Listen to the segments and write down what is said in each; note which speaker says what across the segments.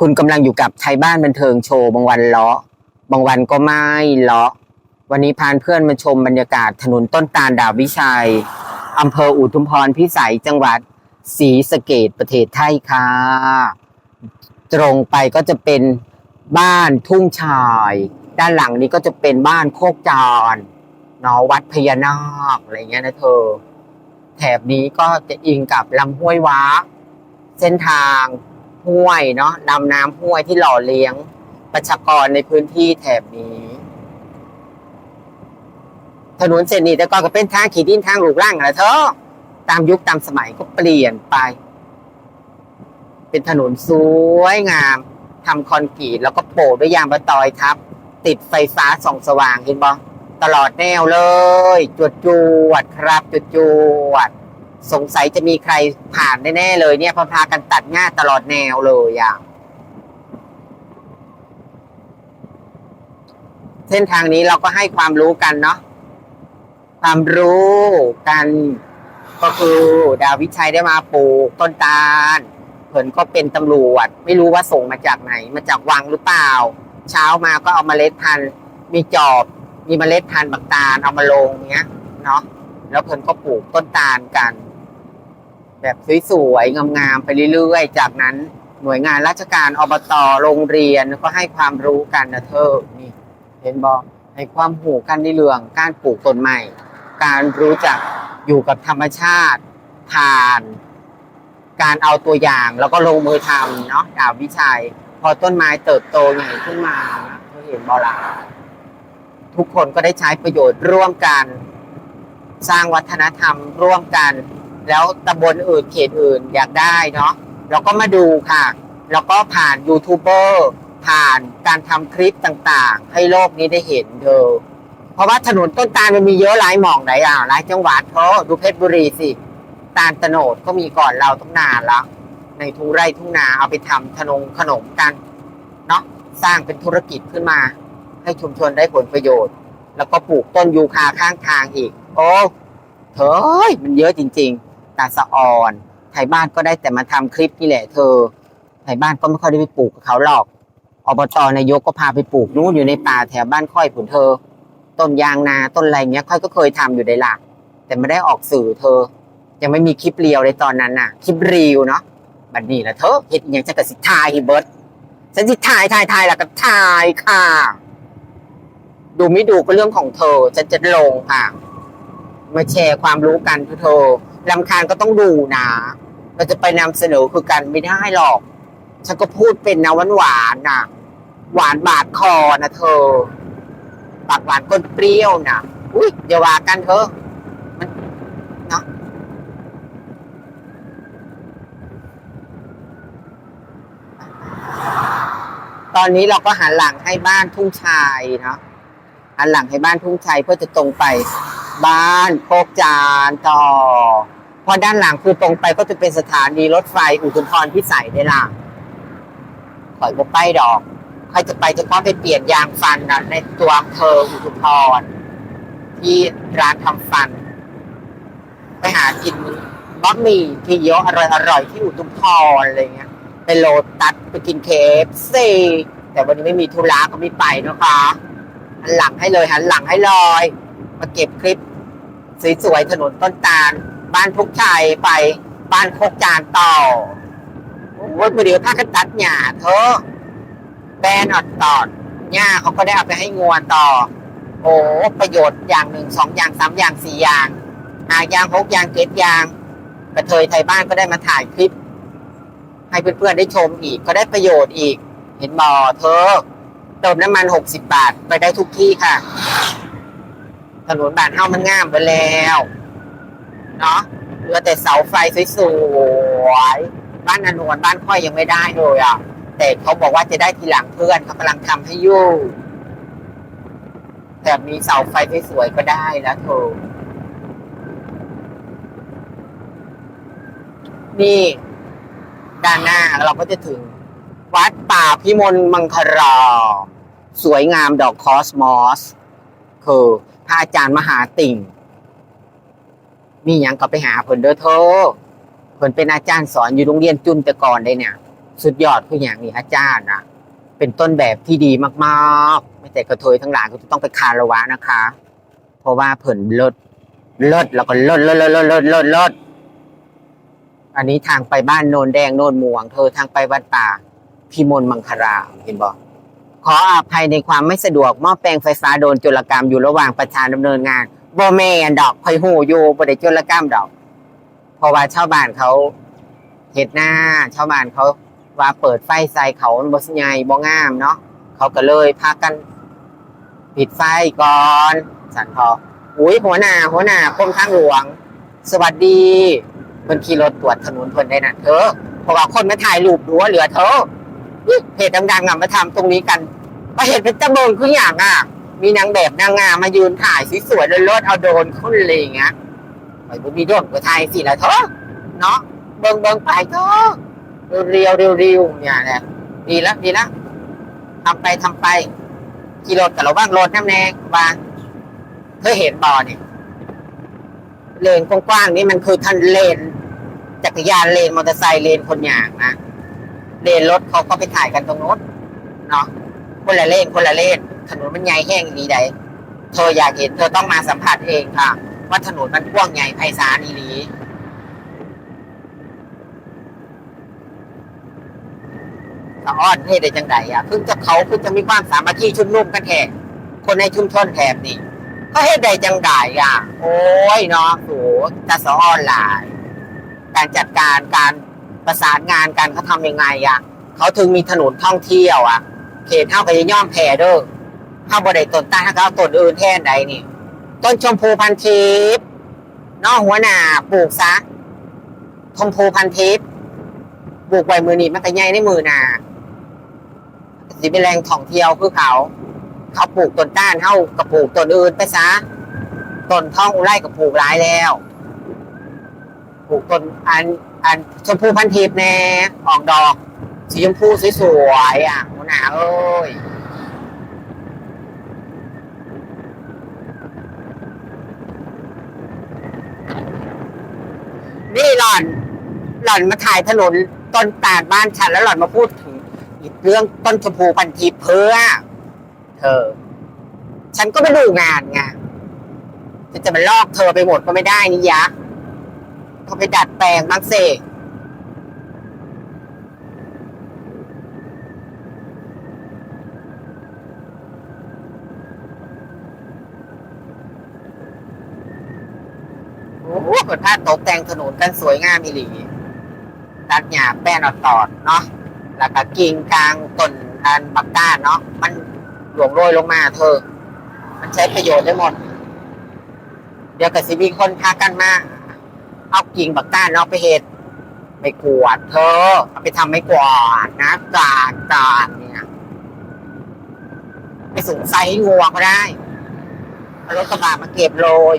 Speaker 1: คุณกำลังอยู่กับไทยบ้านบันเทิงโชว์บางวันเลาะ บางวันก็ไม่เลาะ วันนี้พานเพื่อนมาชมบรรยากาศถนนต้นตาลดาบวิชัยอำเภออุทุมพรพิสัยจังหวัดศรีสะเกดประเทศไทยค่ะ ตรงไปก็จะเป็นบ้านทุ่งชาย ด้านหลังนี้ก็จะเป็นบ้านโคกจานเนาะวัดพญานาคอะไรเงี้ยนะเธอ แถบนี้ก็จะอิงกับลำห้วยว้า เส้นทาง ห้วยเนาะลำน้ำห้วยที่หล่อเลี้ยงประชากรในพื้นที่แถบนี้ ถนนเส้นนี้แต่ก่อนก็เป็นทางขี่ดินทางลูกร่างอะไรเธอตามยุคตามสมัยก็เปลี่ยนไป เป็นถนนสวยงามทำคอนกรีตแล้วก็โปะด้วยยางมะตอยทับ ติดไฟฟ้าส่องสว่างเห็นบ่ตลอดแนวเลย จวดจวดครับจวดจวด สงสัยจะมีใครผ่านแน่ๆเลยเนี่ยพอพากันตัดหน้าตลอดแนวเลยอะเส้นทางนี้เราก็ให้ความรู้กันเนาะความรู้กัน ก็คือดาวิชัยได้มาปลูกต้นตาลเผินก็เป็นตำรวจ ไม่รู้ว่าส่งมาจากไหน มาจากวังหรือเปล่า เช้ามาก็เอามาเมล็ดพันธุ์มีจอบ มีเมล็ดพันธุ์บักตาลเอามาลงเงี้ย เนาะแล้วเพิ่นก็ปลูกต้นตาลกัน แบบสวยๆ งามๆ ไปเรื่อยๆ จากนั้นหน่วยงานราชการอบตโรงเรียนก็ให้ความรู้กันนะเธอนี่เห็นบอกให้ความหูกันในเรื่องการปลูกต้นไม้การรู้จักอยู่กับธรรมชาติผ่าน การเอาตัวอย่างแล้วก็ลงมือทำเนาะดาววิชัย พอต้นไม้เติบโตใหญ่ขึ้นมาเธอเห็นบอละทุกคนก็ได้ใช้ประโยชน์ร่วมกัน สร้างวัฒนธรรมร่วมกัน แล้วตำบลอื่นเขตอื่นอยากได้เนาะเราก็มาดูค่ะ แล้วก็ผ่านยูทูบเบอร์ผ่านการทำคลิปต่างๆ ให้โลกนี้ได้เห็นเธอ เพราะว่าถนนต้นตาลมันมีเยอะหลายหม่องหลายอ่าวหลายจังหวัดเธอดูเพชรบุรีสิ ตาลตโนดก็มีก่อนเราต้องนานแล้ว ในทุ่งไร่ทุ่งนาเอาไปทำขนมขนมกันเนาะสร้างเป็นธุรกิจขึ้นมา ให้ชุมชนได้ผลประโยชน์ แล้วก็ปลูกต้นยูคาข้างทางอีก โอ้เธอเอ้ยมันเยอะจริง ๆ ตาสะอ่อนไทยบ้านก็ได้แต่มาทำคลิปนี่แหละเธอไทยบ้านก็ไม่ค่อยได้ไปปลูกกับเขาหรอกอบตนายกก็พาไปปลูกนู้นอยู่ในป่าแถวบ้านค่อยผุนเธอ ต้นยางนาต้นอะไรเงี้ยค่อยก็เคยทำอยู่ในหลักแต่ไม่ได้ออกสื่อเธอ ยังไม่มีคลิปเรียวเลยตอนนั้นน่ะ คลิปรีวเนาะบัดนี้แหละเธอเห็นอหยังจะกระสิทายให้เบิร์ดฉันสิทายทายทายล้วก็ทายค่ะ ดูไม่ดูก็เรื่องของเธอฉันจะลงค่ะ มาแชร์ความรู้กันเธอ ลำคาญก็ต้องดูนะ เราจะไปนำเสนอคือกันไม่ได้หรอก ฉันก็พูดเป็นนะหวานหวานนะหวานบาดคอนะเธอ ปากหวานก้นเปรี้ยวนะอุ้ยอย่าว่ากันเถอะมันเนาะตอนนี้เราก็หันหลังให้บ้านทุ่งชายเนาะหันหลังให้บ้านทุ่งชัยเพื่อจะตรงไปบ้านโคกจานต่อ พอด้านหลังคือตรงไปก็จะเป็นสถานีรถไฟอุทุมพรพิสัยได้ล่ะข่อยก็ไปดอก ใครจะไปจะก็ไปเปลี่ยนยางฟันนะในตัวอำเภออุทุมพรที่ร้านทำฟัน ไปหากินบะหมี่ที่เยอะอร่อยอร่อยๆที่อุทุมพรอะไรเงี้ยไปโลตัดไปกินเคฟซีแต่วันนี้ไม่มีธุระก็ไม่ไปนะคะหันหลังให้เลยหันหลังให้เลยมาเก็บคลิปสวยๆถนนต้นตาล บ้านพุกชัยไปบ้านโคกจานต่อโอ้ยเดี๋ยวถ้ากันตัดหญ้าเธอแบนอดตอดหญ้าเขาก็ได้เอาไปให้งัวต่อ โอ้ประโยชน์อย่างหนึ่งสองอย่างสามอย่างสี่อย่างหาอย่างหกอย่างเจ็ดอย่างกระเทยไทยบ้านก็ได้มาถ่ายคลิป ให้เพื่อนๆได้ชมอีก ก็ได้ประโยชน์อีก เห็นบอเธอเติมน้ำมันหกสิบบาทไปได้ทุกที่ค่ะ ถนนบ้านเฮามันงามไปแล้ว เนาะเหลือแต่เสาไฟสวยๆบ้านอนวนบ้านค่อยยังไม่ได้เลยอะ แต่เขาบอกว่าจะได้ทีหลังเพื่อนเขากำลังทำให้อยู่แต่มีเสาไฟสวยๆก็ได้แล้วเธอนี่ ด้านหน้าเราก็จะถึง วัดป่าพิมลมังคลาราสวยงามดอกคอสมอส คือพระอาจารย์มหาติ่ง มีหยังก็ไปหาเพิ่นเด้อเธอเพิ่นเป็นอาจารย์สอนอยู่โรงเรียนจุนแต่ก่อนได้เนี่ย สุดยอดคืออย่างนี้อาจารย์นะเป็นต้นแบบที่ดีมากๆ ไม่แต่กระเทยทั้งหลายก็จะต้องไปคารวะนะคะ เพราะว่าเผินเลิศเลิศแล้วก็เลิศเลิศเลิศเลิศเลิศเลิศเลิศอันนี้ทางไปบ้านโนนแดงโนนม่วง เธอทางไปวัดป่าพิมลมังคลาราเห็นบอกขออภัยในความไม่สะดวกหม้อแปลงไฟฟ้าโดนจุลกรรมอยู่ระหว่างประชาดำเนินงาน บ่แม่นดอกคอยหูอยู่บ่ได้จุลกรรมดอก เพราะว่าชาวบ้านเขาเห็ดหน้าชาวบ้านเขาว่าเปิดไฟใส่เขาบ่สใหญ่บ่งามเนาะเขาก็เลยพากันปิดไฟก่อนสันพออุ้ยหัวหน้าหัวหน้ากรมทางหลวง สวัสดีเพิ่นขี่รถตรวจถนนเพิ่นได้นะเธอเพราะว่าคนมาถ่ายรูปหัวเหลือเธอนี่เพจดังๆอะมาทำตรงนี้กันมาเห็นเป็นจำเริญคืออย่างอะ มีนางแบบนางงามมายืนถ่ายสวยๆเลยรถเอาโดนขึ้นเลยอย่างเงี้ยไปบุมีโดรนก็ถ่ายสิละเธอะเนาะเบิ่งเบิ่งไปเธอะเรียวเรียวเรียวเนี่ยแหละดีแล้วดีแล้วทำไปทำไปขี่รถกับเราบ้างรถน้ำแน่บางเคยเห็นบอเนี่ยเลนกว้างๆนี่มันคือทันเลน จักรยานเลนมอเตอร์ไซค์เลนคนอย่างนะเลนรถเขาก็ไปถ่ายกันตรงโน้นเนาะ คนละเล่นคนละเล่นถนนมันใหญ่แห้งดีใดเธออยากเห็นเธอต้องมาสัมผัสเองค่ะ ว่าถนนมันกว้างใหญ่ไพศาลอีหลีสะอ้อนเฮ็ดได้จังไดอะเพิ่งจะเขาเพิ่งจะมีความสามัคคีชุมนุมกันแท้คนในชุมชนแถบนี่ก็เฮ็ดได้จังไดอะ โอ้ยเนาะโหจะสะอ้อนหลาย การจัดการการประสานงานกันเขาทำยังไงอะ เขาถึงมีถนนท่องเที่ยวอะ เขตเท่ากับย่อมแผ่เด้อเข้าบ่ได้ต้นต้านถ้าเขาเอาต้นอื่นแทนใดนี่ ต้นชมพูพันทิพย์นอกหัวหน้าปลูกซะชมพูพันทิพย์ปลูกไว้มือนี่มันก็ใหญ่ในมือหนาสิเป็นแรงท่องเที่ยวคือเขา เขาปลูกต้นต้านเท่ากับปลูกต้นอื่นไปซะต้นท่องอุไรกับปลูกหลายแล้วปลูกต้นอันอันชมพูพันทิพย์แน่ออกดอก สีชมพูสวยๆอะ หนาเอ้ยนี่หล่อน หล่อนมาถ่ายถนนต้นตาลบ้านฉันแล้วหล่อนมาพูดถึงเรื่องต้นชมพูพันทิพย์เพื่อเธอ ฉันก็ไปดูงานไงจะจะมาลอกเธอไปหมดก็ไม่ได้นี่ยะเขาไปดัดแปลงบ้างสิ โอ้โหเปิดผ้าตกแต่งถนนกันสวยงามอีหลีตัดหญ้าแป้นอตอดเนาะแล้วก็กิ่งกลางต้นอันบักก้าเนาะมันหลวงโรยลงมาเธอ มันใช้ประโยชน์ได้หมด เดี๋ยวกับสิมีคนพากันมาเอากิ่งบักก้าเนาะไปเห็ดไม่กวาดเธอเอาไปทำไม่กวาดนะกาดกาดเนี่ยไปสูงไฟให้งัวก็ได้เอารถกระบะมาเก็บโรย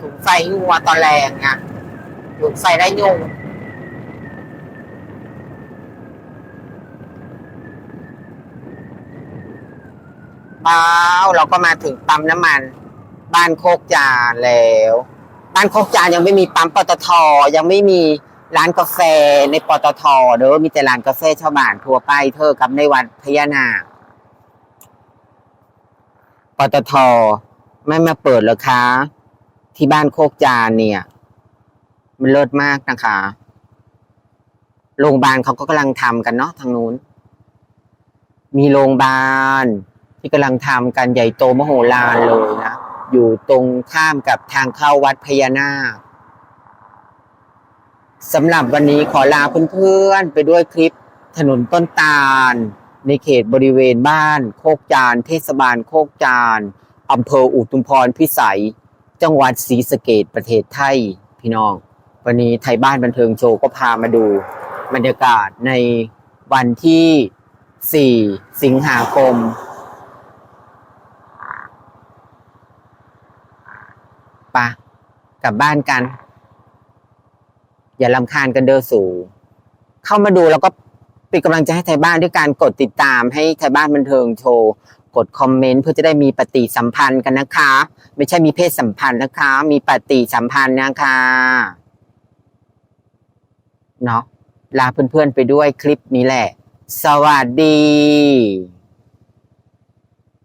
Speaker 1: สูงไฟงัวตอนแรงไงสูงไฟได้ยุงเป้าเราก็มาถึงปั๊มน้ำมัน บ้านโคกจานแล้ว บ้านโคกจานยังไม่มีปั๊มปตทยังไม่มีร้านกาแฟในปตทเด้อมีแต่ร้านกาแฟชาวบ้านทั่วไปเธอกับในวัดพญานาคปตทไม่มาเปิดเหรอคะ ที่บ้านโคกจานเนี่ย มันเลิศมากนะคะโรงพยาบาลเขาก็กำลังทำกันเนาะทางนู้น มีโรงพยาบาลที่กำลังทำกันใหญ่โตมโหฬารเลยนะอยู่ตรงข้ามกับทางเข้าวัดพญานาคสำหรับวันนี้ขอลาเพื่อนๆไปด้วยคลิปถนนต้นตาล ในเขตบริเวณบ้าน โคกจาน เทศบาลโคกจานอำเภออุทุมพรพิสัย จังหวัดศรีสะเกดประเทศไทยพี่น้อง วันนี้ไทยบ้านบันเทิงโชว์ก็พามาดูบรรยากาศในวันที่ 4 สิงหาคม ปะ กลับบ้านกัน อย่าลำคาญกันเด้อสูเข้ามาดูแล้วก็เป็นกำลังใจให้ไทยบ้านด้วยการกดติดตามให้ไทยบ้านบันเทิงโชว์ กดคอมเมนต์เพื่อจะได้มีปฏิสัมพันธ์กันนะคะ ไม่ใช่มีเพศสัมพันธ์นะคะ มีปฏิสัมพันธ์นะคะเนาะลาเพื่อนๆไปด้วยคลิปนี้แหละ สวัสดี